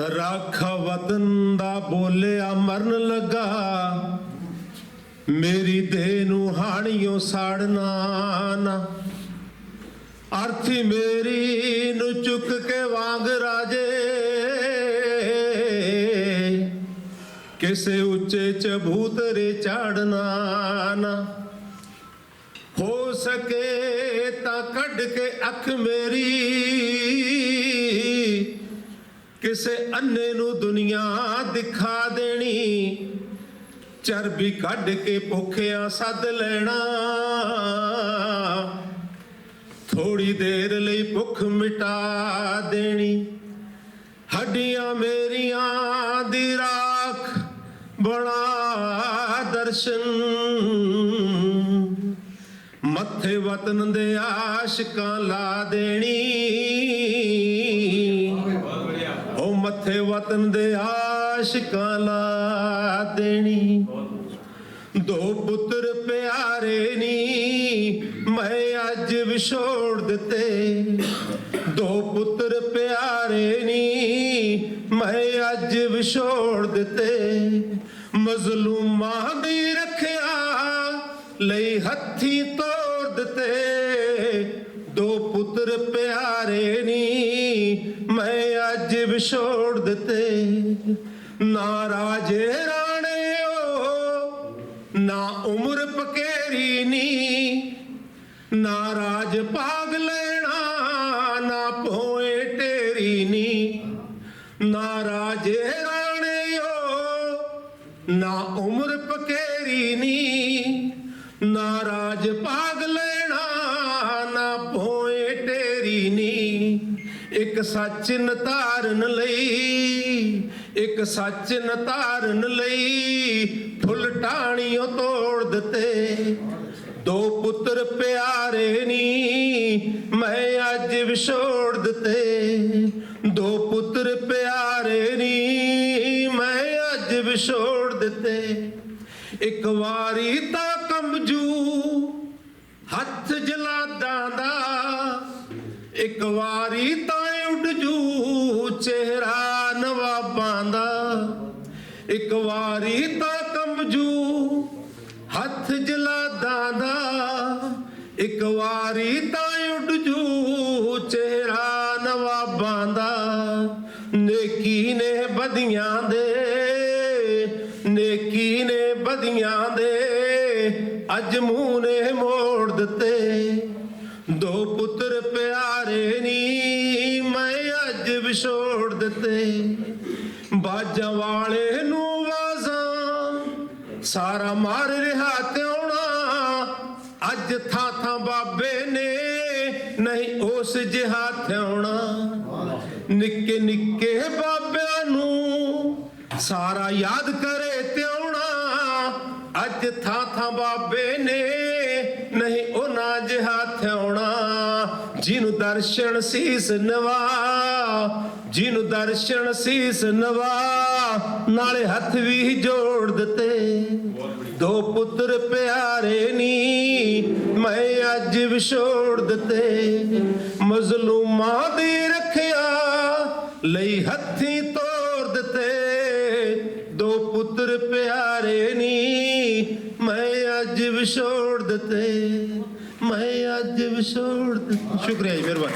ਰਾਖ ਵਤਨ ਦਾ ਬੋਲਿਆ ਮਰਨ ਲੱਗਾ। ਮੇਰੀ ਦੇਹ ਨੂੰ ਹਾਣੀਓ ਸਾੜਨਾ ਨਾ ਅਰਥੀ ਮੇਰੀ ਨੂੰ ਚੁੱਕ ਕੇ ਵਾਂਗ ਰਾਜੇ। ਕਿਸੇ ਉੱਚੇ ਚਬੂਤਰੇ ਚਾੜਨਾ ਨਾ। ਹੋ ਸਕੇ ਤਾਂ ਕੱਢ ਕੇ ਅੱਖ ਮੇਰੀ। ਕਿਸੇ ਅੰਨੇ ਨੂੰ ਦੁਨੀਆ ਦਿਖਾ ਦੇਣੀ। ਚਰਬੀ ਕੱਢ ਕੇ ਭੁੱਖਿਆਂ ਸੱਦ ਲੈਣਾ। ਥੋੜੀ ਦੇਰ ਲਈ ਭੁੱਖ ਮਿਟਾ ਦੇਣੀ। ਹੱਡੀਆਂ ਮੇਰੀਆਂ ਦੀ ਰਾਖ ਬਣਾ ਦਰਸ਼ਨ। ਮੱਥੇ ਵਤਨ ਦੇ ਆਸ਼ਿਕਾਂ ਲਾ ਦੇਣੀ। ਮੱਥੇ ਵਤਨ ਦੇ ਆਸ਼ਿਕਾਂ ਲਾ ਦੇਣੀ। ਦੋ ਪੁੱਤਰ ਪਿਆਰੇ ਨੀ, ਮੈਂ ਅੱਜ ਵਿਛੋੜ ਦਿੱਤੇ। ਦੋ ਪੁੱਤਰ ਪਿਆਰੇ ਨੀ, ਮੈਂ ਅੱਜ ਵਿਛੋੜ ਦਿੱਤੇ। ਮਜ਼ਲੂਮਾਂ ਦੀ ਰੱਖਿਆ, ਲਈ ਹੱਥੀ ਤੋੜ ਦਿੱਤੇ। ਦੋ ਪੁੱਤਰ ਪਿਆਰੇ ਨੀ ਮੈਂ ਵਿਛੋੜ ਦਿੱਤੇ। ਨਾ ਰਾਜੇ ਰਾਣੇ ਓ ਨਾ ਉਮਰ ਪਕੇਰੀ ਨੀ। ਨਾ ਰਾਜ ਭਾਗ ਲੈਣਾ, ਨਾ ਭੋਏ ਢੇਰੀ ਨੀ। ਨਾ ਰਾਜੇ ਰਾਣੇ ਓ ਨਾ ਉਮਰ ਪਕੇਰੀ ਨੀ। ਨਾ ਰਾਜ ਭਾਗ ਇੱਕ ਸੱਚ ਨਤਾਰਨ ਲਈ, ਇੱਕ ਸੱਚ ਨਤਾਰਨ ਲਈ ਫੁੱਲ ਟਾਣੀਓ ਤੋੜ ਦਿੱਤੇ। ਦੋ ਪੁੱਤਰ ਪਿਆਰੇ ਨੀ, ਮੈਂ ਅੱਜ ਵਿਛੋੜ ਦਿੱਤੇ। ਦੋ ਪੁੱਤਰ ਪਿਆਰੇ ਨੀ, ਮੈਂ ਅੱਜ ਵਿਛੋੜ ਦਿੱਤੇ। ਇੱਕ ਵਾਰੀ ਤਾਂ ਕਮਜ਼ੂ ਹੱਥ ਜਲਾਦਾਂ ਦਾ, ਇੱਕ ਵਾਰੀ ਤਾਂ ਇੱਕ ਵਾਰੀ ਤਾਂ ਕੰਬਜੂ, ਹੱਥ ਜਲਾਦਾਂ ਦਾ, ਇੱਕ ਵਾਰੀ ਤਾਂ ਉੱਡ ਜੂ ਚਿਹਰਾ ਨਵਾਬਾਂ ਦਾ। ਨੇਕੀ ਨੇ ਬਦੀਆਂ ਦੇ, ਨੇਕੀ ਨੇ ਬਦੀਆਂ ਦੇ, ਅੱਜ ਮੂੰਹ ਨੇ ਮੋੜ ਦਿੱਤੇ। ਦੋ ਪੁੱਤਰ ਪਿਆਰੇ ਨੀ, ਮੈਂ ਅੱਜ ਵਿਛੋੜ ਦਿੱਤੇ। ਬਾਜਾਂ ਵਾਲੇ ਨੂੰ ਸਾਰਾ ਮਾਰ ਰਿਹਾ ਤਿਉਣਾ ਅੱਜ ਥਾਂ ਥਾਂ ਬਾਬੇ ਨੇ ਨਹੀਂ ਉਸ ਜਿਹਾ ਥਿਉਣਾ ਨਿੱਕੇ ਨਿੱਕੇ ਬਾਬਿਆਂ ਨੂੰ ਸਾਰਾ ਯਾਦ ਕਰੇ ਤਿਉਣਾ ਅੱਜ ਥਾਂ ਥਾਂ ਬਾਬੇ ਨੇ ਨਹੀਂ ਉਹਨਾਂ ਜਿਹਾ ਥਿਉਣਾ ਜਿਹਨੂੰ ਦਰਸ਼ਨ ਸੀਸ ਨਵਾ, ਜਿਹਨੂੰ ਦਰਸ਼ਨ ਸੀਸ ਨਵਾ, ਨਾਲੇ ਹੱਥ ਵੀ ਜੋੜ ਦਿੱਤੇ। ਦੋ ਪੁੱਤਰ ਪਿਆਰੇ ਨੀ, ਮੈਂ ਅੱਜ ਵਿਛੋੜ ਦਿੱਤੇ। ਮਜ਼ਲੂਮਾਂ ਦੀ ਰੱਖਿਆ ਲਈ ਹੱਥੀ ਤੋੜ ਦਿੱਤੇ। ਦੋ ਪੁੱਤਰ ਪਿਆਰੇ ਨੀ, ਮੈਂ ਅੱਜ ਵਿਛੋੜ ਦਿੱਤੇ। ਮੈਂ ਅੱਜ ਵਿਛੋੜ ਦਿੱਤੇ। ਸ਼ੁਕਰੀਆ ਜੀ, ਮਿਹਰਬਾਨੀ।